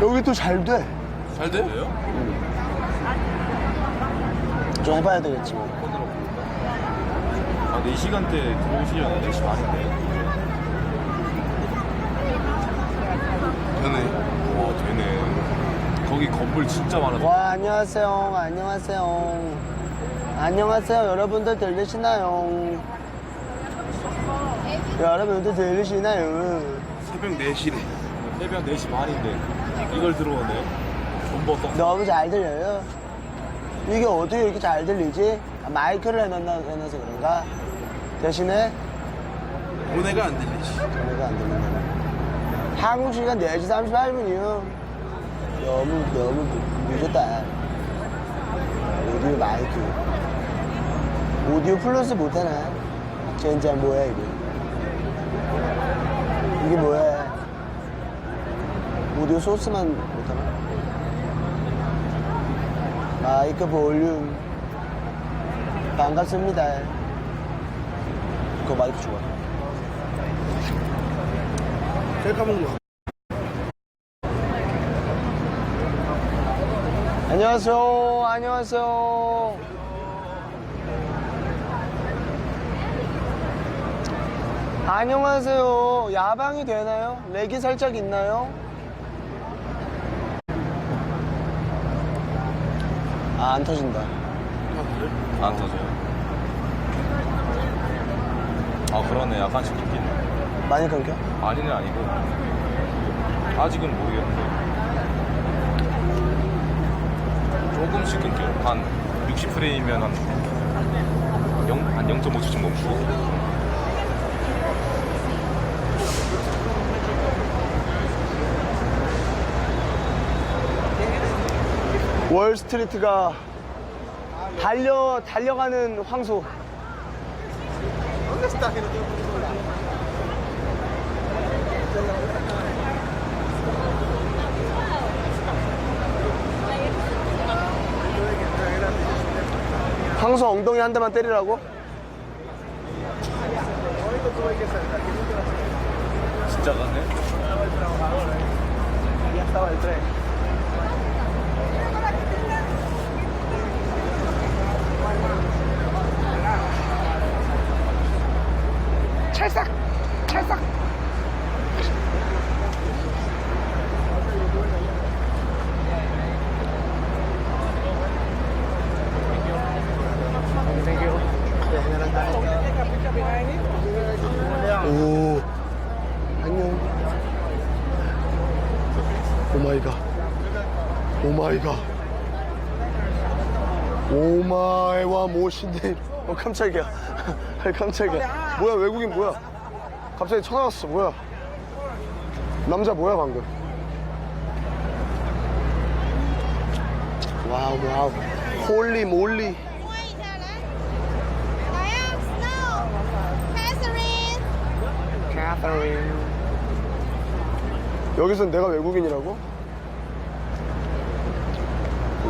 여기 또 잘 돼. 잘 돼? 왜요? 좀 해봐야 되겠지. 뭐. 아, 4시간대 들어오시려면 4시 반인데. 되네. 와, 되네. 거기 건물 진짜 많아서. 와, 안녕하세요. 안녕하세요. 안녕하세요. 여러분들 들리시나요? 여러분들 들리시나요? 새벽 4시래. 새벽 4시 반인데. 이걸 들어오네. 존버 써. 너무 잘 들려요. 이게 어떻게 이렇게 잘 들리지? 아, 마이크를 해놨나, 해놔서 그런가? 대신에 노래가 안 들리지. 전화가 안 들린다. 한국 시간 4시 38분이요. 너무, 너무 늦- 늦었다. 오디오 마이크. 오디오 플러스 못하나? 젠장 뭐야, 이게? 이게 뭐야? 오디오 소스만 못하나? 마이크 볼륨. 반갑습니다. 그거 마이크 좋아. 셀카 먹는 거. 안녕하세요. 안녕하세요. 안녕하세요. 야방이 되나요? 렉이 살짝 있나요? 아, 안 터진다. 안 터져요. 아, 그러네. 약간씩 있긴. 많이 끊겨? 아니는 아니고. 아직은 모르겠는데. 조금씩 끊겨요. 한 60프레임이면 한 0, 한 0.5초쯤 멈추고. 월스트리트가 달려 달려가는 황소. 황소 엉덩이 한 대만 때리라고? 진짜 가네? 찰싹! 찰싹! 오, 안녕. 오마이갓. 오마이갓. 오마에와 모신데. 어 깜짝이야. 깜짝이야. 뭐야 외국인 뭐야? 갑자기 쳐나왔어. 뭐야? 남자 뭐야 방금? 와우 와우. 홀리 몰리. 여기서 내가 외국인이라고?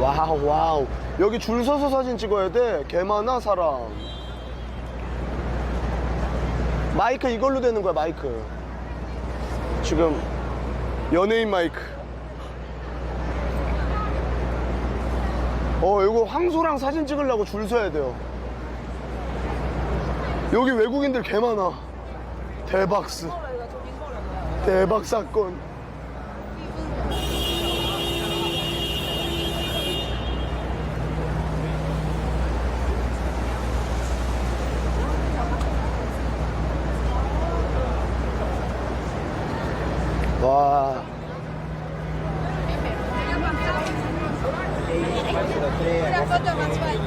와우, 와우. 여기 줄 서서 사진 찍어야 돼. 개 많아, 사람. 마이크 이걸로 되는 거야, 마이크. 지금 연예인 마이크. 어, 이거 황소랑 사진 찍으려고 줄 서야 돼요. 여기 외국인들 개 많아. 대박스. 대박 사건. 와.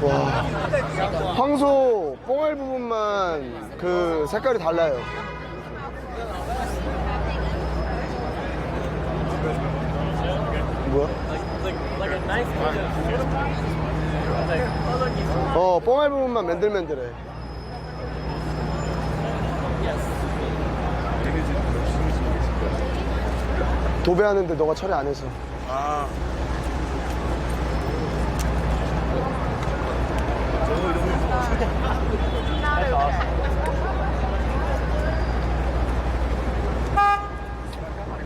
와. 황소 뽕알 부분만 그 색깔이 달라요. 뭐야? 어, 뽕알 부분만 맨들맨들해. 도배하는데 너가 처리 안 해서. 아.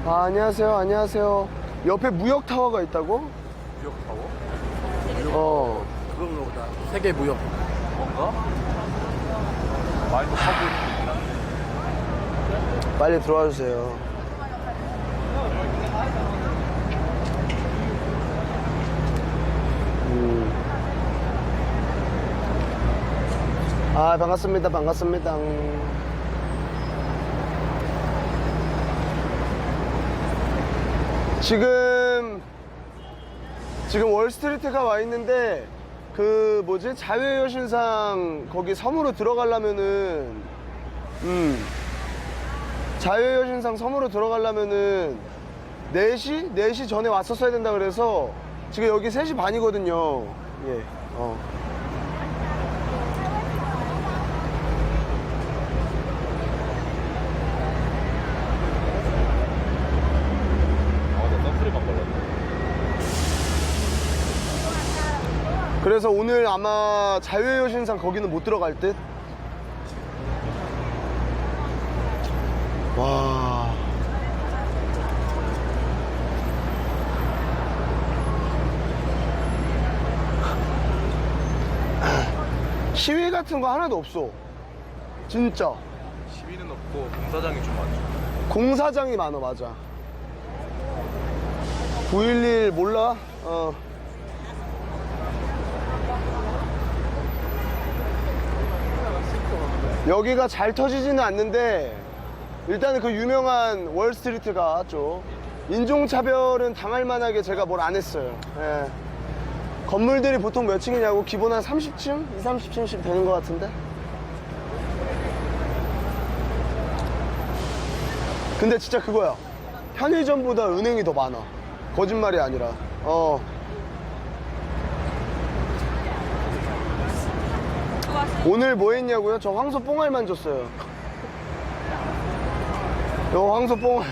아, 안녕하세요. 안녕하세요. 옆에 무역 타워가 있다고? 무역 타워? 어. 그런 거보다 세계 무역 뭔가? 많이 하고 있긴 한데 빨리 들어와 주세요. 음. 아 반갑습니다 반갑습니다 지금 지금 월스트리트가 와 있는데 그 뭐지 자유여신상 거기 섬으로 들어가려면은 음 자유여신상 섬으로 들어가려면은 4시? 4시 전에 왔었어야 된다 그래서 지금 여기 3시 반이거든요. 예. 어. 아나 선크림만 발랐네 그래서 오늘 아마 자유여신상 거기는 못 들어갈 듯? 와. 시위 같은 거 하나도 없어. 진짜. 시위는 없고 공사장이 좀 많죠 공사장이 많아, 맞아. 911 몰라? 어. 여기가 잘 터지지는 않는데 일단은 그 유명한 월스트리트가 좀 인종차별은 당할 만하게 제가 뭘 안 했어요. 예. 건물들이 보통 몇 층이냐고 기본 한 30층? 2, 30층씩 되는 것 같은데? 근데 진짜 그거야. 편의점보다 은행이 더 많아. 거짓말이 아니라. 어. 오늘 뭐 했냐고요? 저 황소 뽕알만 줬어요. 요 황소 뽕알.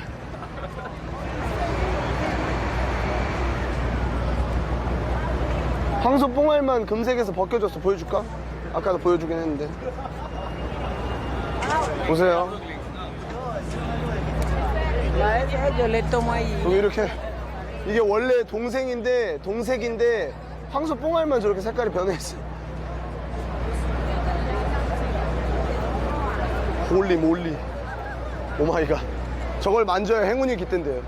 황소 뽕알만 금색에서 벗겨졌어. 보여줄까? 아까도 보여주긴 했는데. 보세요. 이렇게 이게 원래 동생인데 동색인데 황소 뽕알만 저렇게 색깔이 변해있어 홀리 몰리 오마이갓 저걸 만져야 행운이 깃든대요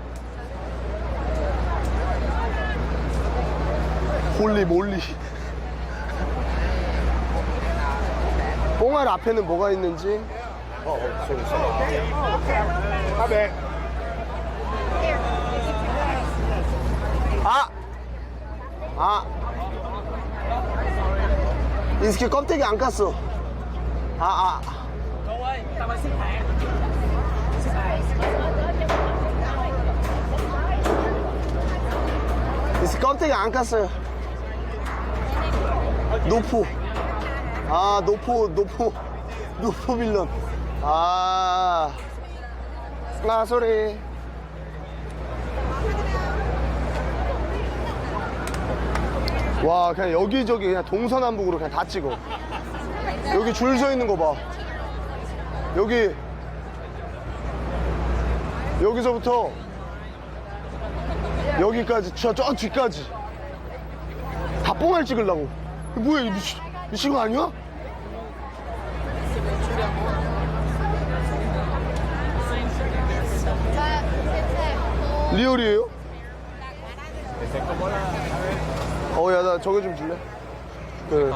홀리 몰리 뽕알 앞에는 뭐가 있는지 어, 어, 쏘리, 쏘리. 하백 아! 아! 인스키 껍데기 안 깠어. 아, 아. 인스키 껍데기 안 깠어요. 노포. 아, 노포, 노포. 노포 빌런. 아. 아, 소리. 와 그냥 여기저기 그냥 동서남북으로 그냥 다 찍어 여기 줄 서 있는 거 봐 여기 여기서부터 여기까지 저, 저 뒤까지 다 뽕알 찍으려고 뭐야 이 미친 미친 거 아니야? 리얼이에요? 어, 야, 나 저거 좀 줄래? 그,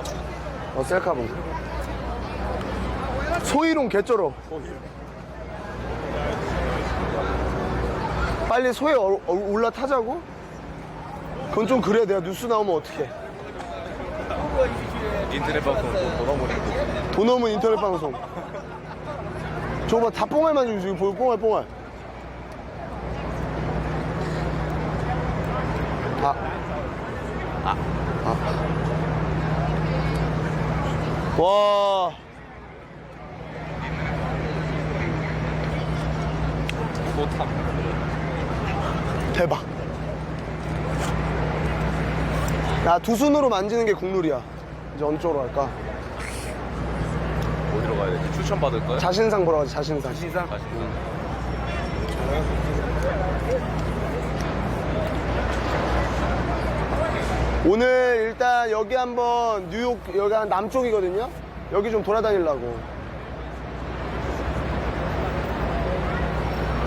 어, 셀카봉. 소희롱 개쩔어. 빨리 소희 어, 어, 올라타자고? 그건 좀 그래. 내가 뉴스 나오면 어떡해. 인터넷 방송 돌아보니까 돈 없는 인터넷 방송. 저거 봐, 다 뽕알만 지금 보여, 뽕알, 뽕알. 아. 아. 와. 소탐 대박. 나 두 손으로 만지는 게 국룰이야. 이제 어느 쪽으로 갈까? 어디로 가야 되지? 추천 받을까요? 자신상 보러 가자, 자신상. 자신상? 자신상 오늘 일단 여기 한번 뉴욕 여기가 남쪽이거든요. 여기 좀 돌아다니려고.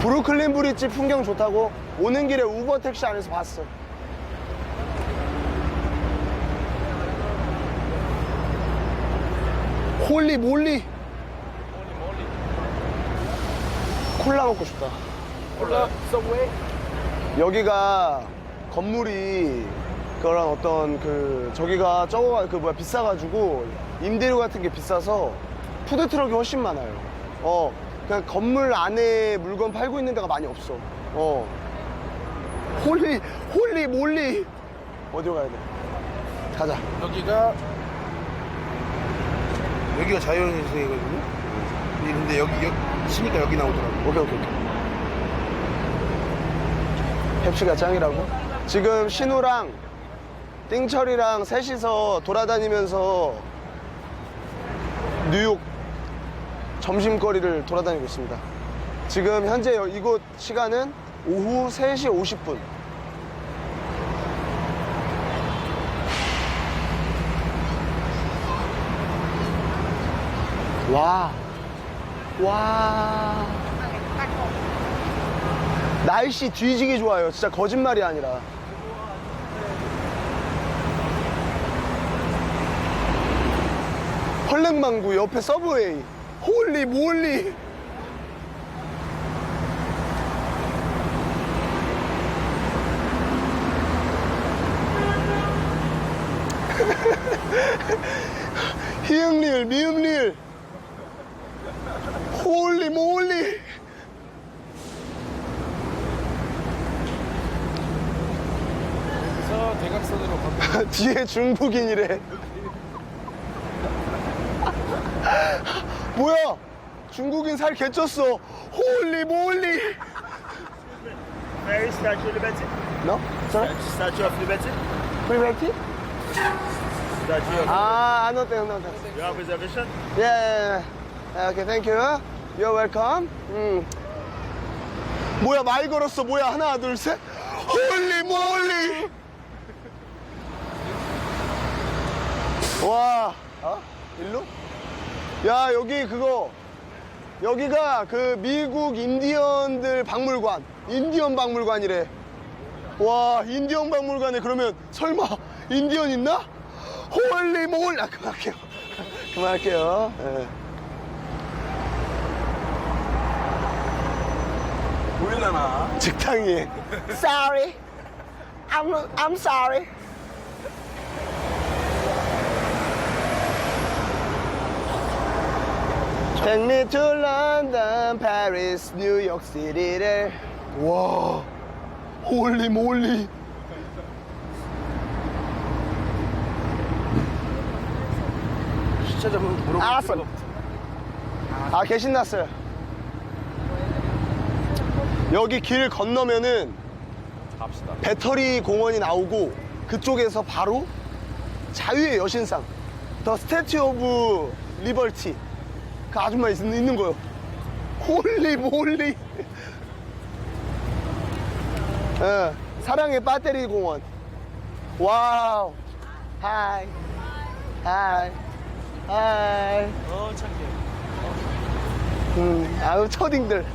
브루클린 브릿지 풍경 좋다고 오는 길에 우버 택시 안에서 봤어. 홀리 몰리. 콜라 먹고 싶다. 콜라 서브웨이 여기가 건물이 그런 어떤 그 저기가 저거가 그 뭐야 비싸가지고 임대료 같은 게 비싸서 푸드 트럭이 훨씬 많아요. 어, 그냥 건물 안에 물건 팔고 있는 데가 많이 없어. 어, 홀리 홀리 몰리 어디로 가야 돼? 가자. 여기가 여기가 자연인생이거든요. 근데 여기, 여기 치니까 여기 나오더라고. 오케이 오케이 오케이. 펩시가 짱이라고? 지금 신우랑 띵철이랑 셋이서 돌아다니면서 뉴욕 점심거리를 돌아다니고 있습니다. 지금 현재 여- 이곳 시간은 오후 3시 50분. 와. 와. 날씨 뒤지게 좋아요. 진짜 거짓말이 아니라. 헐랭망구 옆에 서브웨이. 홀리 몰리. 히읗리을 미음리을 홀리 몰리 여기서 대각선으로 뒤에 중국인이래. 뭐야? 중국인 살 개쪘어. 홀리 몰리. Mary Statue of Liberty. No? Sorry? Statue of Liberty. 프리베티? Statue of 아, no thanks, no thanks. You have reservation? Yeah, yeah, yeah. Okay, thank you. You're welcome. 음. 뭐야, 말 걸었어. 뭐야, 하나, 둘, 셋. 홀리 몰리. 와, 어? 일로? 야, 여기 그거. 여기가 그 미국 인디언들 박물관. 인디언 박물관이래. 와, 인디언 박물관에 그러면 설마 인디언 있나? 홀리 몰! 아, 그만할게요. 그만할게요. 예. 보일라나 직탕이. Sorry. I'm, I'm sorry. Take me to London, Paris, New York City를. 와, 홀리 몰리. 주차장은 물어볼 알았어. 아, 개 신났어요. 여기 길 건너면은 갑시다 배터리 공원이 나오고 그쪽에서 바로 자유의 여신상 더 스태츄 오브 리버티 그 아줌마 있, 있는 거요 홀리 몰리 예, 사랑의 배터리 공원 와우 하이 하이 하이 어 창피해 음, 아유 초딩들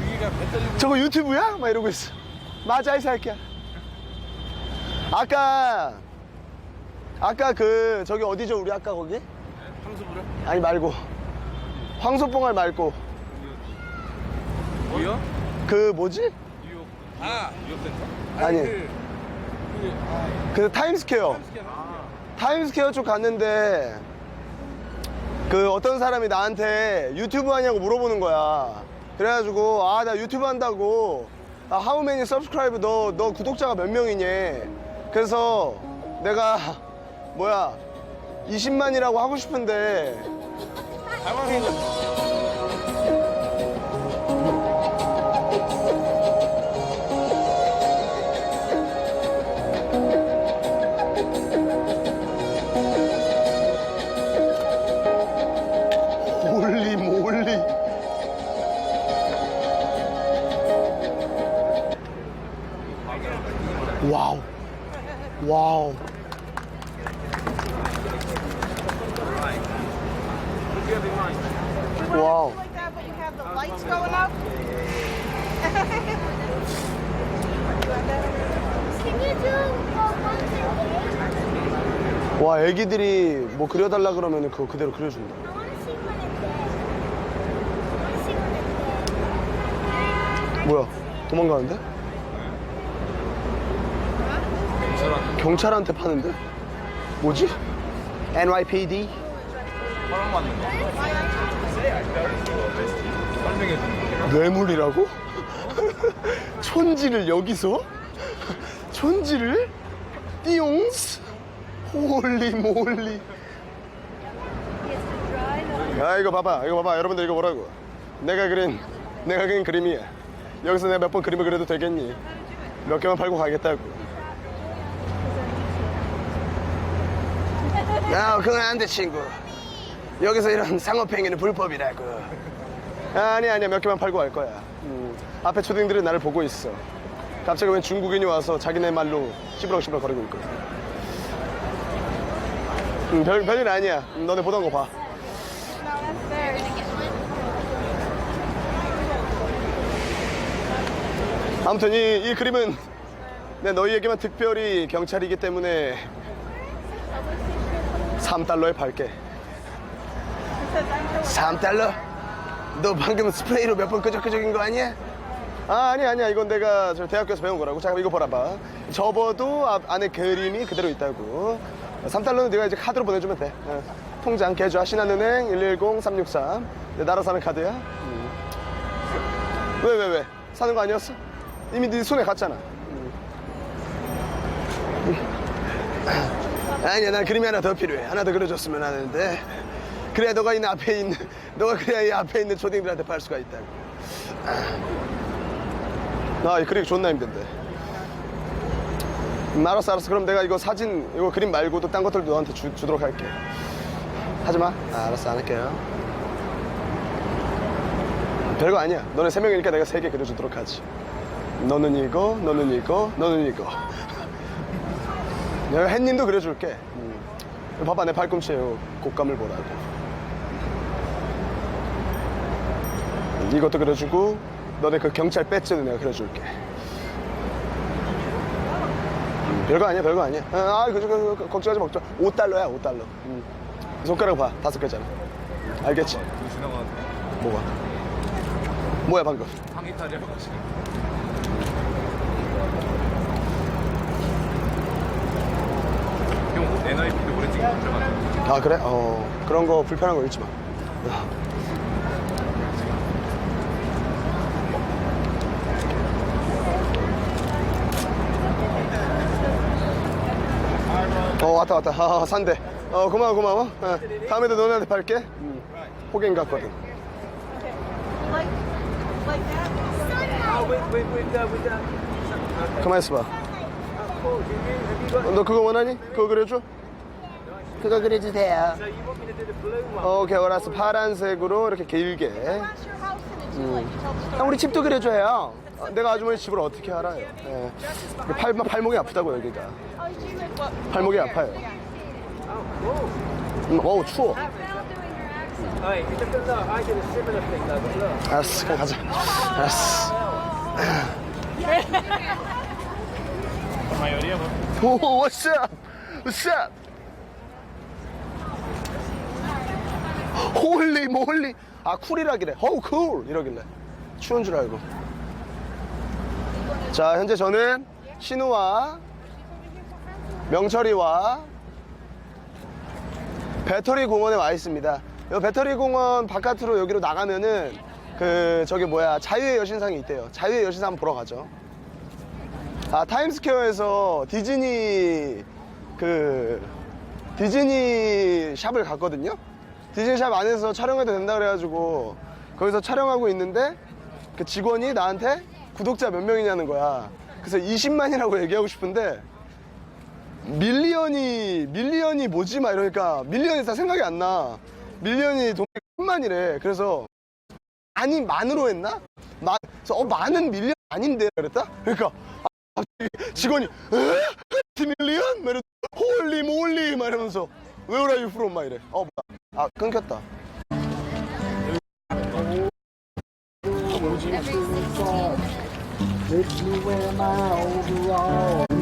여기가 배터리 저거 유튜브야? 막 이러고 있어. 맞아, 이 새끼야. 아까, 아까 그, 저기 어디죠, 우리 아까 거기? 황수부려? 아니, 말고. 황소뽕알 말고. 뭐요? 그, 뭐지? 뉴욕 아 뉴욕 센터? 아니. 그, 그, 아, 그 타임스퀘어. 타임스퀘어 쪽 갔는데, 그 어떤 사람이 나한테 유튜브 하냐고 물어보는 거야. 그래가지고, 아, 나 유튜브 한다고. 아, how many subscribe? 너, 너 구독자가 몇 명이냐? 그래서 내가, 뭐야, 20만이라고 하고 싶은데, 와, 애기들이 뭐 그려달라 그러면 그거 그대로 그려준다. 뭐야? 도망가는데? 경찰한테 파는데? 뭐지? NYPD? 뇌물이라고? 촌지를 여기서? 촌지를? 띠용스? 홀리 몰리. 야 이거 봐봐 이거 봐봐. 여러분들 이거 뭐라고? 내가 그린 내가 그린 그림이야. 여기서 내가 몇 번 그림을 그려도 되겠니? 몇 개만 팔고 가겠다고. 야 그건 안 돼 친구. 여기서 이런 상업행위는 불법이라고. 아니 아니야. 몇 개만 팔고 갈 거야. 음, 앞에 초딩들이 나를 보고 있어. 갑자기 웬 중국인이 와서 자기네 말로 시부렁시부렁 거리고 있거든 음, 별, 별일 아니야 음, 너네 보던 that's theirs. 아무튼 이, 이 그림은 내 너희에게만 특별히 경찰이기 때문에 3달러에 팔게 3달러? 너 방금 스프레이로 몇 번 끄적끄적인 거 아니야? 아 아니 아니야 이건 내가 저 대학교에서 배운 거라고 잠깐 이거 보라봐 접어도 앞, 안에 그림이 그대로 있다고 3달러는 네가 이제 카드로 보내주면 돼. 어. 통장 계좌 신한은행 110-363 내 나라 사는 카드야. 음. 왜왜 왜? 사는 거 아니었어? 이미 네 손에 갔잖아. 아니야 난 그림이 하나 더 필요해. 하나 더 그려줬으면 하는데. 그래야 너가 있는 앞에 있는 너가 그래야 이 앞에 있는 초딩들한테 팔 수가 있다고. 아 이 그리기 존나 힘든데 음, 알았어 알았어. 그럼 내가 이거 사진 이거 그림 말고도 딴 것들도 너한테 주, 주도록 할게. 하지마. 아, 알았어 안 할게요. 별거 아니야. 너네 세 명이니까 내가 세 개 그려주도록 하지. 너는 이거 너는 이거 너는 이거. 내가 햇님도 그려줄게. 음. 봐봐 내 팔꿈치에 요 곶감을 보라고. 이것도 그려주고 너네 그 경찰 배지도 내가 그려줄게 음, 별거 아니야 별거 아니야. 아 그저 그, 그, 걱정하지 마 걱정. 5달러야 5달러. 음. 손가락 봐 다섯 개잖아 알겠지? 그 지나가는 뭐가? 뭐야 방금? 상의탈이 해가지고. 형 NIP도 오래 들어갔네. 아. 그래? 어 그런 거 불편한 거 읽지 마. 어 왔다 왔다. 아 산대. 어 고마워 고마워. 어, 다음에도 너네한테 팔게? 음, 호갱 that. 가만 있어봐. 어, 너 그거 원하니? 그거 그려줘? 그거 그려주세요. 어, 오케이 알았어. 파란색으로 이렇게 길게 You. 아, 우리 집도 그려줘요 어, 내가 아주머니 집을 어떻게 알아요 예. 팔, 팔목이 아프다고 여기가 Oh, do you like what? 팔목이 아파요 음, 어우 추워 알았어 그냥 가자 알았어 오 what's up what's up 홀리 몰리 아 쿨이라길래 어우 쿨 이러길래 추운 줄 알고 자 현재 저는 신우와 명철이와 배터리 공원에 와 있습니다. 이 배터리 공원 바깥으로 여기로 나가면은 그 저기 뭐야 자유의 여신상이 있대요. 자유의 여신상 한번 보러 가죠. 아 타임스퀘어에서 디즈니 그 디즈니 샵을 갔거든요. 디즈니 샵 안에서 촬영해도 된다 그래가지고 거기서 촬영하고 있는데 그 직원이 나한테 구독자 몇 명이냐는 거야. 그래서 20만이라고 얘기하고 싶은데 밀리언이 밀리언이 뭐지 막 이러니까 밀리언이 다 생각이 안 나. 밀리언이 돈 10만이래. 그래서 아니 만으로 했나? 만, 그래서 어 만은 밀리언 아닌데 그랬다. 그러니까 갑자기 직원이 에? 밀리언? 막 이러 홀리 몰리 막 이러면서 Where are you from? 막 이래 어 뭐야 아 끊겼다 Every 16 minutes.